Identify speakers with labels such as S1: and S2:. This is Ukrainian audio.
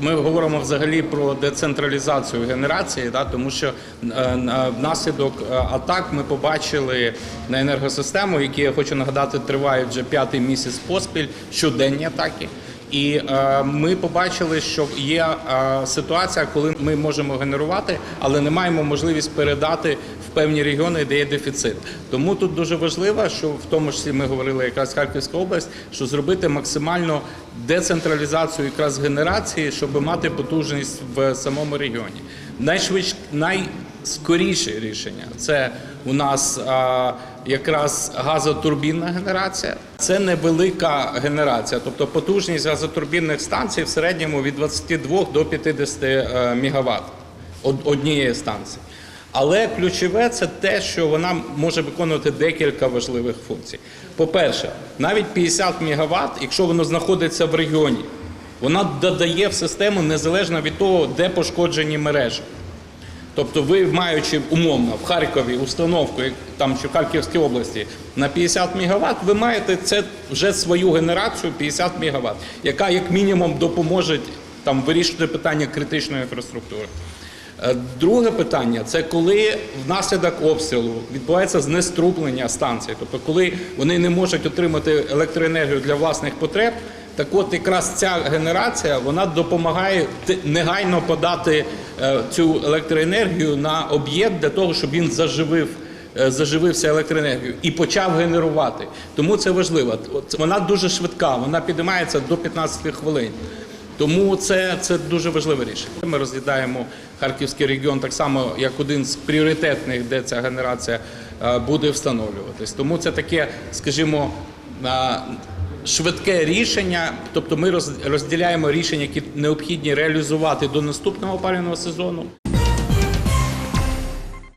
S1: ми говоримо взагалі про децентралізацію генерації, да, тому що е, на- внаслідок е, атак ми побачили на енергосистему, які я хочу нагадати, тривають вже п'ятий місяць поспіль, щоденні атаки. І е, ми побачили, що є е, ситуація, коли ми можемо генерувати, але не маємо можливість передати в певні регіони, де є дефіцит. Тому тут дуже важливо, що в тому числі ми говорили якраз Харківська область, що зробити максимально децентралізацію якраз генерації, щоб мати потужність в самому регіоні. Найшвидш найскоріше рішення це у нас а, якраз газотурбінна генерація. Це невелика генерація, тобто потужність газотурбінних станцій в середньому від 22 до 50 е, мегаватт однієї станції. Але ключове це те, що вона може виконувати декілька важливих функцій. По-перше, навіть 50 МВт, якщо воно знаходиться в регіоні, вона додає в систему незалежно від того, де пошкоджені мережі. Тобто, ви, маючи умовно в Харкові установку, там чи в Харківській області на 50 МВт, ви маєте це вже свою генерацію 50 МВт, яка як мінімум допоможе там вирішити питання критичної інфраструктури. Е, Друге питання це коли внаслідок обстрілу відбувається знеструблення станцій, тобто коли вони не можуть отримати електроенергію для власних потреб. Так от якраз ця генерація вона допомагає негайно подати е, цю електроенергію на об'єкт для того, щоб він заживив. е, Заживився електроенергією і почав генерувати. Тому це важливо. Вона дуже швидка, вона підіймається до 15 хвилин. Тому це, це дуже важливе рішення. Ми розглядаємо Харківський регіон так само як один з пріоритетних, де ця генерація е, буде встановлюватись. Тому це таке, скажімо, швидке рішення. Тобто ми роз- розділяємо рішення, які необхідні реалізувати до наступного опалювального сезону.